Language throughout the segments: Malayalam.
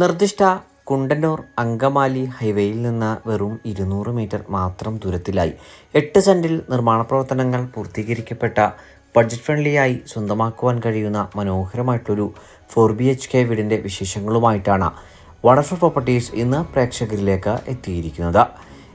നിർദ്ദിഷ്ട കുണ്ടന്നൂർ അങ്കമാലി ഹൈവേയിൽ നിന്ന് വെറും ഇരുന്നൂറ് മീറ്റർ മാത്രം ദൂരത്തിലായി. എട്ട് സെന്റിൽ നിർമ്മാണ പ്രവർത്തനങ്ങൾ പൂർത്തീകരിക്കപ്പെട്ട ബഡ്ജറ്റ് ഫ്രണ്ട്ലിയായി സ്വന്തമാക്കുവാൻ കഴിയുന്ന മനോഹരമായിട്ടൊരു ഫോർ ബി എച്ച് കെ വീടിന്റെ വിശേഷങ്ങളുമായിട്ടാണ് വണ്ടർഫുൾ പ്രോപ്പർട്ടീസ് ഇന്ന് പ്രേക്ഷകരിലേക്ക് എത്തിയിരിക്കുന്നത്.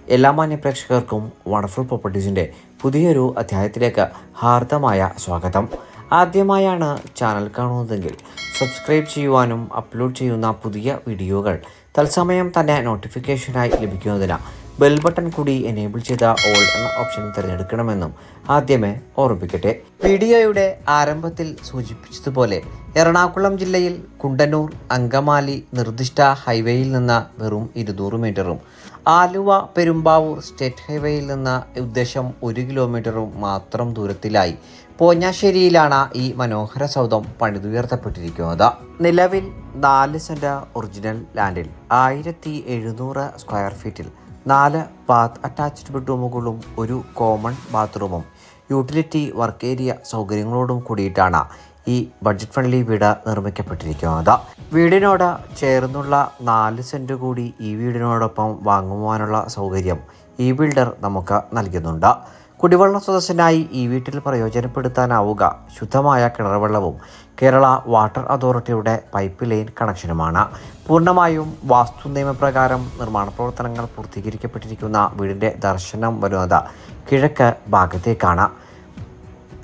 എല്ലാ മാന്യ പ്രേക്ഷകർക്കും വണ്ടർഫുൾ പ്രോപ്പർട്ടീസിന്റെ പുതിയൊരു അധ്യായത്തിലേക്ക് ഹാർദമായ സ്വാഗതം. ആദ്യമായാണ് ചാനൽ കാണുന്നതെങ്കിൽ സബ്സ്ക്രൈബ് ചെയ്യുവാനും അപ്ലോഡ് ചെയ്യുന്ന പുതിയ വീഡിയോകൾ തത്സമയം തന്നെ നോട്ടിഫിക്കേഷനായി ലഭിക്കുന്നതിന് ബെൽ ബട്ടൺ കൂടി എനേബിൾ ചെയ്ത ഓൾ എന്ന ഓപ്ഷൻ തിരഞ്ഞെടുക്കണമെന്നും ആദ്യമേ ഓർമ്മിപ്പിക്കട്ടെ. വീഡിയോയുടെ ആരംഭത്തിൽ സൂചിപ്പിച്ചതുപോലെ എറണാകുളം ജില്ലയിൽ കുണ്ടന്നൂർ അങ്കമാലി നിർദ്ദിഷ്ട ഹൈവേയിൽ നിന്ന് വെറും ഇരുന്നൂറ് മീറ്ററും ആലുവ പെരുമ്പാവൂർ സ്റ്റേറ്റ് ഹൈവേയിൽ നിന്ന് ഉദ്ദേശം ഒരു കിലോമീറ്ററും മാത്രം ദൂരത്തിലായി പോഞ്ഞാശ്ശേരിയിലാണ് ഈ മനോഹര സൗധം പണിതുയർത്തപ്പെട്ടിരിക്കുന്നത്. നിലവിൽ നാല് സെന്റ് ഒറിജിനൽ ലാൻഡിൽ ആയിരത്തി എഴുന്നൂറ് സ്ക്വയർ ഫീറ്റിൽ നാല് ബാത്ത് അറ്റാച്ച്ഡ് ബെഡ്റൂമുകളും ഒരു കോമൺ ബാത്റൂമും യൂട്ടിലിറ്റി വർക്ക് ഏരിയ സൗകര്യങ്ങളോടും കൂടിയിട്ടാണ് ഈ ബഡ്ജറ്റ് ഫ്രണ്ട്ലി വീട് നിർമ്മിക്കപ്പെട്ടിരിക്കുന്നത്. വീടിനോട് ചേർന്നുള്ള നാല് സെന്റ് കൂടി ഈ വീടിനോടൊപ്പം വാങ്ങുവാനുള്ള സൗകര്യം ഈ ബിൽഡർ നമുക്ക് നൽകുന്നുണ്ട്. കുടിവെള്ള സ്രോതസ്സിനായി ഈ വീട്ടിൽ പ്രയോജനപ്പെടുത്താനാവുക. ശുദ്ധമായ കിണർവെള്ളവും കേരള വാട്ടർ അതോറിറ്റിയുടെ പൈപ്പ് ലൈൻ കണക്ഷനുമാണ്. പൂർണമായും വാസ്തു നിയമപ്രകാരം നിർമ്മാണ പ്രവർത്തനങ്ങൾ പൂർത്തീകരിക്കപ്പെട്ടിരിക്കുന്ന വീടിന്റെ ദർശനം വരുന്നത് കിഴക്ക് ഭാഗത്തേക്കാണ്.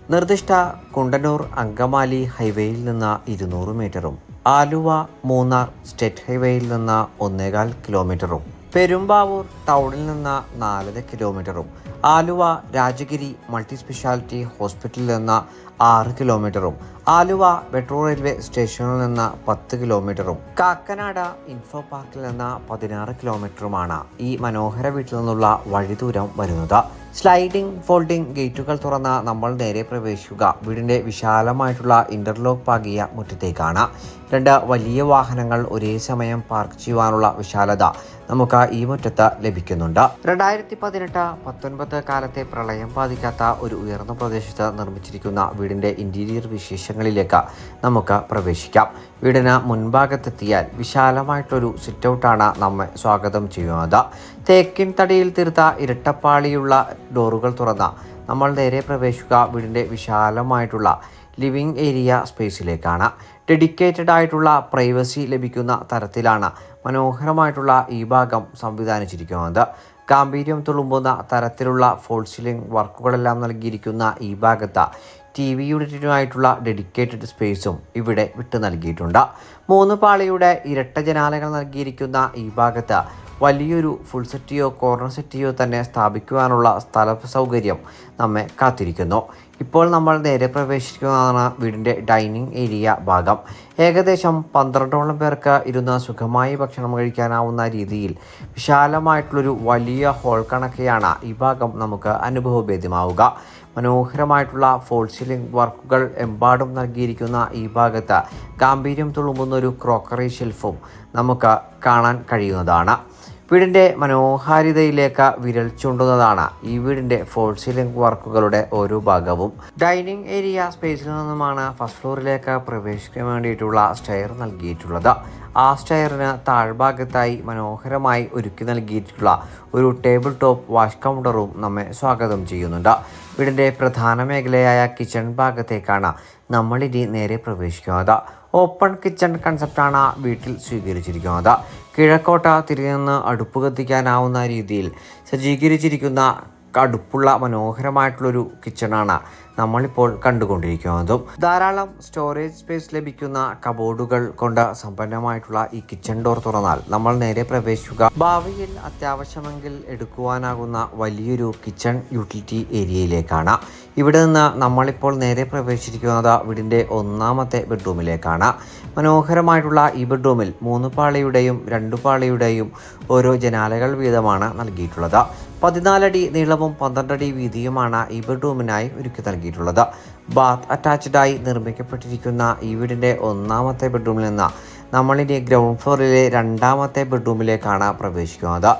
നിർദ്ദിഷ്ട കുണ്ടന്നൂർ അങ്കമാലി ഹൈവേയിൽ നിന്ന് ഇരുന്നൂറ് മീറ്ററും ആലുവ മൂന്നാർ സ്റ്റേറ്റ് ഹൈവേയിൽ നിന്ന് ഒന്നേകാൽ കിലോമീറ്ററും. പെരുമ്പാവൂർ ടൗണിൽ നിന്ന് നാലര കിലോമീറ്ററും ആലുവ രാജഗിരി മൾട്ടി സ്പെഷ്യാലിറ്റി ഹോസ്പിറ്റലിൽ നിന്ന് ആറ് കിലോമീറ്ററും ആലുവ മെട്രോ റെയിൽവേ സ്റ്റേഷനിൽ നിന്ന് പത്ത് കിലോമീറ്ററും കാക്കനാട് ഇൻഫോ പാർക്കിൽ നിന്ന് പതിനാറ് കിലോമീറ്ററുമാണ് ഈ മനോഹര വീട്ടിൽ നിന്നുള്ള വഴിദൂരം വരുന്നത്. സ്ലൈഡിംഗ് ഫോൾഡിംഗ് ഗേറ്റുകൾ തുറന്ന് നമ്മൾ നേരെ പ്രവേശിക്കുക. വീടിന്റെ വിശാലമായിട്ടുള്ള ഇന്റർലോക്ക് പാകിയ മുറ്റത്തേക്കാണ്. രണ്ട് വലിയ വാഹനങ്ങൾ ഒരേ സമയം പാർക്ക് ചെയ്യുവാനുള്ള വിശാലത നമുക്ക് ഈ മുറ്റത്ത് ലഭിക്കുന്നുണ്ട്. രണ്ടായിരത്തി പതിനെട്ട് പത്തൊൻപത് കാലത്തെ പ്രളയം ബാധിക്കാത്ത ഒരു ഉയർന്ന പ്രദേശത്ത് നിർമ്മിച്ചിരിക്കുന്ന വീടിന്റെ ഇന്റീരിയർ വിശേഷങ്ങളിലേക്ക് നമുക്ക് പ്രവേശിക്കാം. വീടിന് മുൻഭാഗത്തെത്തിയാൽ വിശാലമായിട്ടൊരു സിറ്റ് ഔട്ടാണ് നമ്മെ സ്വാഗതം ചെയ്യുന്നത്. തേക്കിൻ തടിയിൽ തീർത്ത ഇരട്ടപ്പാളിയുള്ള ഡോറുകൾ തുറന്ന നമ്മൾ നേരെ പ്രവേശിക്കുക വീടിന്റെ വിശാലമായിട്ടുള്ള ലിവിംഗ് ഏരിയ സ്പേസിലേക്കാണ്. ഡെഡിക്കേറ്റഡ് ആയിട്ടുള്ള പ്രൈവസി ലഭിക്കുന്ന തരത്തിലാണ് മനോഹരമായിട്ടുള്ള ഈ ഭാഗം സംവിധാനിച്ചിരിക്കുന്നത്. ഗാംഭീര്യം തുളുമ്പുന്ന തരത്തിലുള്ള ഫോൾ സീലിംഗ് വർക്കുകളെല്ലാം നൽകിയിരിക്കുന്ന ഈ ഭാഗത്ത് ടി വി യൂണിറ്റിനുമായിട്ടുള്ള ഡെഡിക്കേറ്റഡ് സ്പേസും ഇവിടെ വിട്ടു നൽകിയിട്ടുണ്ട്. മൂന്ന് പാളിയുടെ ഇരട്ട ജനാലകൾ നൽകിയിരിക്കുന്ന ഈ ഭാഗത്ത് വലിയൊരു ഫുൾ സെറ്റിയോ കോർണർ സെറ്റിയോ തന്നെ സ്ഥാപിക്കുവാനുള്ള സ്ഥല സൗകര്യം നമ്മെ കാത്തിരിക്കുന്നു. ഇപ്പോൾ നമ്മൾ നേരെ പ്രവേശിക്കുന്നതാണ് വീടിന്റെ ഡൈനിങ് ഏരിയ ഭാഗം. ഏകദേശം പന്ത്രണ്ടോളം പേർക്ക് ഇരുന്ന് സുഖമായി ഭക്ഷണം കഴിക്കാനാവുന്ന രീതിയിൽ വിശാലമായിട്ടുള്ളൊരു വലിയ ഹോൾ കണക്കെയാണ് ഈ ഭാഗം നമുക്ക് അനുഭവഭേദ്യമാവുക. മനോഹരമായിട്ടുള്ള ഫോൾ സീലിംഗ് വർക്കുകൾ എമ്പാടും നൽകിയിരിക്കുന്ന ഈ ഭാഗത്ത് ഗാംഭീര്യം തുളുമ്പുന്ന ഒരു ക്രോക്കറി ഷെൽഫും നമുക്ക് കാണാൻ കഴിയുന്നതാണ്. വീടിന്റെ മനോഹാരിതയിലേക്ക് വിരൽ ചൂണ്ടുന്നതാണ് ഈ വീടിന്റെ ഫോൾ സീലിംഗ് വർക്കുകളുടെ ഒരു ഭാഗവും. ഡൈനിങ് ഏരിയ സ്പേസിൽ നിന്നുമാണ് ഫസ്റ്റ് ഫ്ലോറിലേക്ക് പ്രവേശിക്കാൻ വേണ്ടിയിട്ടുള്ള സ്റ്റെയർ നൽകിയിട്ടുള്ളത്. ആ സ്റ്റെയറിന് താഴ്ഭാഗത്തായി മനോഹരമായി ഒരുക്കി നൽകിയിട്ടുള്ള ഒരു ടേബിൾ ടോപ്പ് വാഷ് കൗണ്ടറും നമ്മെ സ്വാഗതം ചെയ്യുന്നുണ്ട്. വീടിന്റെ പ്രധാന മേഖലയായ കിച്ചൺ ഭാഗത്തേക്കാണ് നമ്മളിനി നേരെ പ്രവേശിക്കുന്നത്. ഓപ്പൺ കിച്ചൺ കൺസെപ്റ്റാണ് വീട്ടിൽ സ്വീകരിച്ചിരിക്കുന്നത്. കിഴക്കോട്ട തിരിഞ്ഞ് അടുപ്പ് കത്തിക്കാനാവുന്ന രീതിയിൽ സജ്ജീകരിച്ചിരിക്കുന്ന അടുപ്പുള്ള മനോഹരമായിട്ടുള്ളൊരു കിച്ചണാണ് നമ്മളിപ്പോൾ കണ്ടുകൊണ്ടിരിക്കുന്നതും. ധാരാളം സ്റ്റോറേജ് സ്പേസ് ലഭിക്കുന്ന കബോർഡുകൾ കൊണ്ട് സമ്പന്നമായിട്ടുള്ള ഈ കിച്ചൺ ഡോർ തുറന്നാൽ നമ്മൾ നേരെ പ്രവേശിക്കുക. ഭാവിയിൽ അത്യാവശ്യമെങ്കിൽ എടുക്കുവാനാകുന്ന വലിയൊരു കിച്ചൺ യൂട്ടിലിറ്റി ഏരിയയിലേക്കാണ് ഇവിടെ നിന്ന് നമ്മളിപ്പോൾ നേരെ പ്രവേശിച്ചിരിക്കുന്നത് വീടിന്റെ ഒന്നാമത്തെ ബെഡ്റൂമിലേക്കാണ് മനോഹരമായിട്ടുള്ള ഈ ബെഡ്റൂമിൽ മൂന്ന് പാളിയുടെയും രണ്ട് പാളിയുടെയും ഓരോ ജനാലകൾ വീതമാണ് നൽകിയിട്ടുള്ളത്. പതിനാലടി നീളവും പന്ത്രണ്ടടി വീതിയുമാണ് ഈ ബെഡ്റൂമിനായി ഒരുക്കി നൽകിയിട്ടുള്ളത്. ബാത്ത് അറ്റാച്ച്ഡായി നിർമ്മിക്കപ്പെട്ടിരിക്കുന്ന ഈ വീടിന്റെ ഒന്നാമത്തെ ബെഡ്റൂമിൽ നിന്ന് നമ്മളിനി ഗ്രൗണ്ട് ഫ്ലോറിലെ രണ്ടാമത്തെ ബെഡ്റൂമിലേക്കാണ് പ്രവേശിക്കുന്നത്.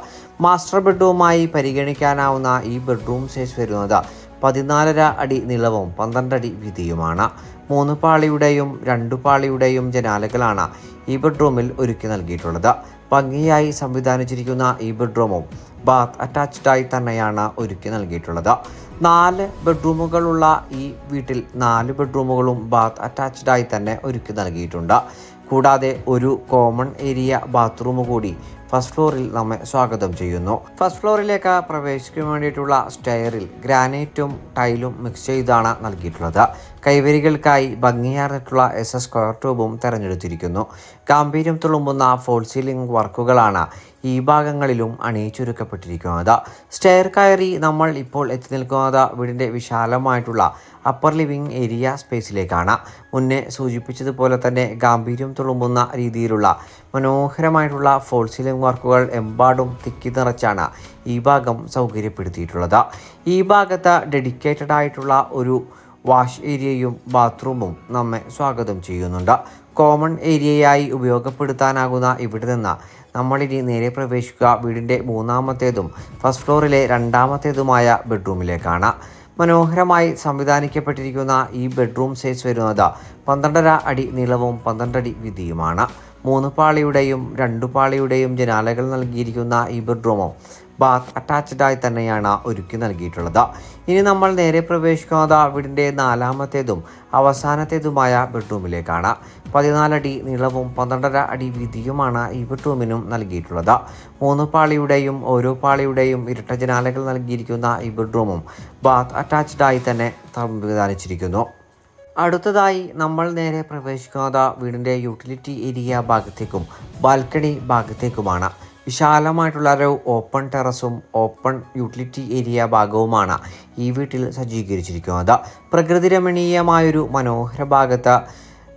മാസ്റ്റർ ബെഡ്റൂമായി പരിഗണിക്കാനാവുന്ന ഈ ബെഡ്റൂം സൈസ് വരുന്നത് പതിനാലര അടി നീളവും പന്ത്രണ്ടടി വീതിയുമാണ്. മൂന്ന് പാളിയുടെയും രണ്ടു പാളിയുടെയും ജനാലകളാണ് ഈ ബെഡ്റൂമിൽ ഒരുക്കി നൽകിയിട്ടുള്ളത്. ഭംഗിയായി സംവിധാനിച്ചിരിക്കുന്ന ഈ ബെഡ്റൂമും ബാത്ത് അറ്റാച്ച്ഡായി തന്നെയാണ് ഒരുക്കി നൽകിയിട്ടുള്ളത്. നാല് ബെഡ്റൂമുകളുള്ള ഈ വീട്ടിൽ നാല് ബെഡ്റൂമുകളും ബാത്ത് അറ്റാച്ച്ഡായി തന്നെ ഒരുക്കി നൽകിയിട്ടുണ്ട്. കൂടാതെ ഒരു കോമൺ ഏരിയ ബാത്റൂം കൂടി ഫസ്റ്റ് ഫ്ലോറിൽ നമ്മെ സ്വാഗതം ചെയ്യുന്നു. ഫസ്റ്റ് ഫ്ലോറിലേക്ക് പ്രവേശിക്കാൻ വേണ്ടിയിട്ടുള്ള സ്റ്റെയറിൽ ഗ്രാനൈറ്റും ടൈലും മിക്സ് ചെയ്താണ് നൽകിയിട്ടുള്ളത്. കൈവരികൾക്കായി ഭംഗിയാർന്നിട്ടുള്ള എസ് എസ് സ്ക്വയർ ട്യൂബും തിരഞ്ഞെടുത്തിരിക്കുന്നു. ഗാംഭീര്യം തുളുമ്പുന്ന ഫോൾ സീലിംഗ് വർക്കുകളാണ് ഈ ഭാഗങ്ങളിലും അണിയിച്ചൊരുക്കപ്പെട്ടിരിക്കുന്നത്. സ്റ്റെയർ കയറി നമ്മൾ ഇപ്പോൾ എത്തി നിൽക്കുന്നത് വീടിന്റെ വിശാലമായിട്ടുള്ള അപ്പർ ലിവിംഗ് ഏരിയ സ്പേസിലേക്കാണ് മുന്നേ സൂചിപ്പിച്ചതുപോലെ തന്നെ ഗാംഭീര്യം തുളുമ്പുന്ന രീതിയിലുള്ള മനോഹരമായിട്ടുള്ള ഫോൾ സീലിംഗ് വർക്കുകൾ എമ്പാടും തിക്കി നിറച്ചാണ് ഈ ഭാഗം സൗകര്യപ്പെടുത്തിയിട്ടുള്ളത്. ഈ ഭാഗത്ത് ഡെഡിക്കേറ്റഡ് ആയിട്ടുള്ള ഒരു വാഷ് ഏരിയയും ബാത്റൂമും നമ്മെ സ്വാഗതം ചെയ്യുന്നുണ്ട്. കോമൺ ഏരിയയായി ഉപയോഗപ്പെടുത്താനാകുന്ന ഇവിടെ നിന്ന് നമ്മളിനി നേരെ പ്രവേശിക്കുക വീടിന്റെ മൂന്നാമത്തേതും ഫസ്റ്റ് ഫ്ലോറിലെ രണ്ടാമത്തേതുമായ ബെഡ്റൂമിലേക്കാണ് മനോഹരമായി സംവിധാനിക്കപ്പെട്ടിരിക്കുന്ന ഈ ബെഡ്റൂം സൈസ് വരുന്നത് പന്ത്രണ്ടര അടി നീളവും പന്ത്രണ്ടടി വീതിയുമാണ്. മൂന്ന് പാളിയുടെയും രണ്ടു പാളിയുടെയും ജനാലകൾ നൽകിയിരിക്കുന്ന ഈ ബെഡ്റൂമും ബാത്ത് അറ്റാച്ച്ഡായി തന്നെയാണ് ഒരുക്കി നൽകിയിട്ടുള്ളത്. ഇനി നമ്മൾ നേരെ പ്രവേശിക്കുന്നത് വീടിന്റെ നാലാമത്തേതും അവസാനത്തേതുമായ ബെഡ്റൂമിലേക്കാണ്. പതിനാലടി നീളവും പന്ത്രണ്ടര അടി വീതിയുമാണ് ഈ ബെഡ്റൂമിനും നൽകിയിട്ടുള്ളത്. മൂന്ന് പാളിയുടെയും ഓരോ പാളിയുടെയും ഇരട്ട ജനാലകൾ നൽകിയിരിക്കുന്ന ഈ ബെഡ്റൂമും ബാത്ത് അറ്റാച്ച്ഡായി തന്നെ സംവിധാനിച്ചിരിക്കുന്നു. അടുത്തതായി നമ്മൾ നേരെ പ്രവേശിക്കുന്നത് വീടിന്റെ യൂട്ടിലിറ്റി ഏരിയ ഭാഗത്തേക്കും ബാൽക്കണി ഭാഗത്തേക്കുമാണ്. വിശാലമായിട്ടുള്ള ഒരു ഓപ്പൺ ടെറസും ഓപ്പൺ യൂട്ടിലിറ്റി ഏരിയ ഭാഗവുമാണ് ഈ വീട്ടിൽ സജ്ജീകരിച്ചിരിക്കുന്നത്. പ്രകൃതി രമണീയമായൊരു മനോഹര ഭാഗത്ത്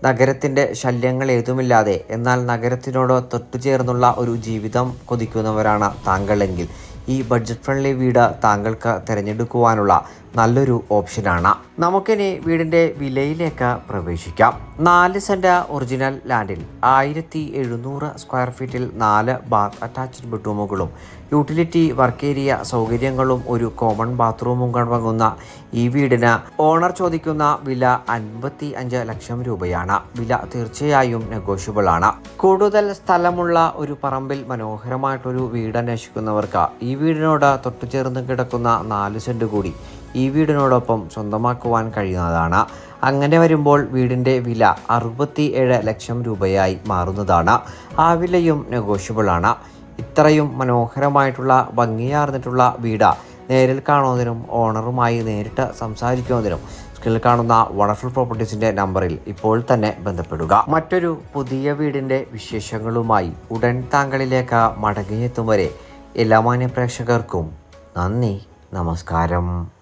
നഗരത്തിന്റെ ശല്യങ്ങൾ ഏതുമില്ലാതെ എന്നാൽ നഗരത്തിനോട് തൊട്ടുചേർന്നുള്ള ഒരു ജീവിതം കൊതിക്കുന്നവരാണ് താങ്കളെങ്കിൽ. ഈ ബഡ്ജറ്റ് ഫ്രണ്ട്ലി വീട് താങ്കൾക്ക് തിരഞ്ഞെടുക്കുവാനുള്ള നല്ലൊരു ഓപ്ഷനാണ്. നമുക്കിനി വീടിന്റെ വിലയിലേക്ക് പ്രവേശിക്കാം. നാല് സെന്റ് ഒറിജിനൽ ലാൻഡിൽ ആയിരത്തി എഴുന്നൂറ് സ്ക്വയർ ഫീറ്റിൽ നാല് ബാത്ത് അറ്റാച്ച്ഡ് ബെഡ്റൂമുകളും യൂട്ടിലിറ്റി വർക്ക് ഏരിയ സൗകര്യങ്ങളും ഒരു കോമൺ ബാത്റൂമും കടങ്ങുന്ന ഈ വീടിന് ഓണർ ചോദിക്കുന്ന വില അൻപത്തി അഞ്ച് ലക്ഷം രൂപയാണ്. വില തീർച്ചയായും നെഗോഷ്യബിൾ ആണ്. കൂടുതൽ സ്ഥലമുള്ള ഒരു പറമ്പിൽ മനോഹരമായിട്ടൊരു വീട് അന്വേഷിക്കുന്നവർക്ക് ഈ വീടിനോട് തൊട്ടുചേർന്ന് കിടക്കുന്ന നാല് സെന്റ് കൂടി ഈ വീടിനോടൊപ്പം സ്വന്തമാക്കുവാൻ കഴിയുന്നതാണ്. അങ്ങനെ വരുമ്പോൾ വീടിന്റെ വില അറുപത്തി ഏഴ് ലക്ഷം രൂപയായി മാറുന്നതാണ്. ആ വിലയും നെഗോഷ്യബിളാണ് ഇത്രയും മനോഹരമായിട്ടുള്ള ഭംഗിയാർന്നിട്ടുള്ള വീട്. നേരിൽ കാണുന്നതിനും ഓണറുമായി നേരിട്ട് സംസാരിക്കുന്നതിനും സ്ക്രീനിൽ കാണുന്ന വണ്ടർഫുൾ പ്രോപ്പർട്ടീസിന്റെ നമ്പറിൽ ഇപ്പോൾ തന്നെ ബന്ധപ്പെടുക. മറ്റൊരു പുതിയ വീടിന്റെ വിശേഷങ്ങളുമായി ഉടൻ താങ്കളിലേക്ക് മടങ്ങിയെത്തും വരെ എല്ലാ മാന്യ പ്രേക്ഷകർക്കും നന്ദി നമസ്കാരം.